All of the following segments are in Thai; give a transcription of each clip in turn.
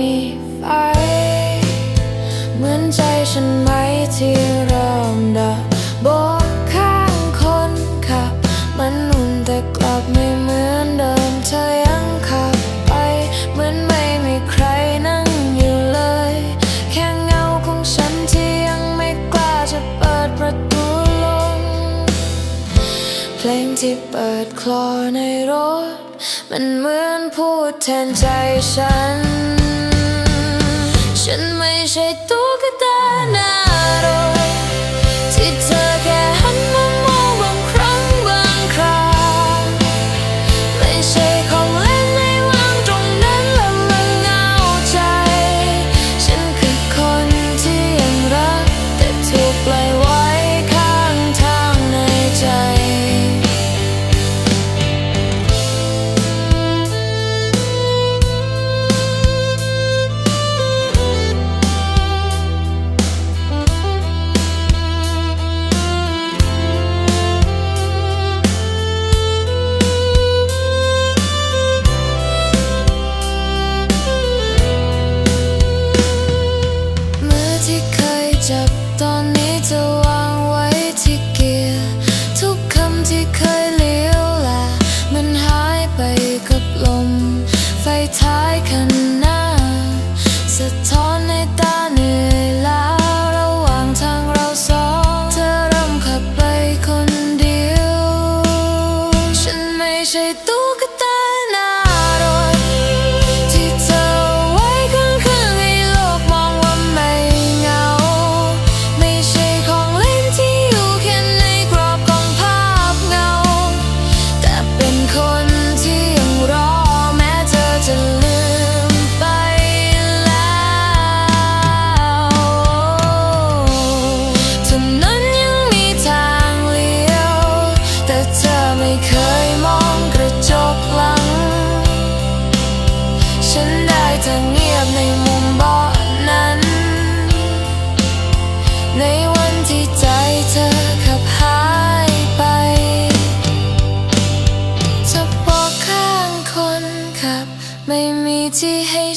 มีไฟ เหมือนใจฉันไหมที่เริ่มดับบกข้างคนขับ มันอุ่นแต่กลับไม่เหมือนเดิมเธอยังขับไป เหมือนไม่มีใครนั่งอยู่เลย แค่เงาของฉันที่ยังไม่กล้าจะเปิดประตูลง เพลงที่เปิดคลอในรถมันเหมือนพูดแทนใจฉัน ใช่ตุ๊กตาหน้ารถที่เธอแค่หันมามองบางครั้งบางคราไม่ใช่ของเล่นในวางตรงนั้นแล้วมันเหงาใจ ฉันคือคนที่ยังรักแต่ถูกปล่อย ตอนนี้จะวางไว้ที่เกียร์ทุกคำที่เคยเลี้ยวแลมันหายไปกับลม ไฟท้ายคันหน้า สะท้อนในตาเหนื่อยล้าระหว่างทางเราสองเธอเริ่มขับไปคนเดียว ฉันไม่ใช่ตุ๊ก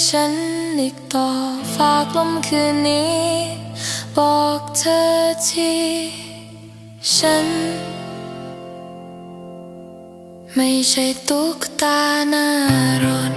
ฉันอีกต่อฝากลมคืนนี้ บอกเธอทีฉัน ไม่ใช่ตุ๊กตาหน้ารอน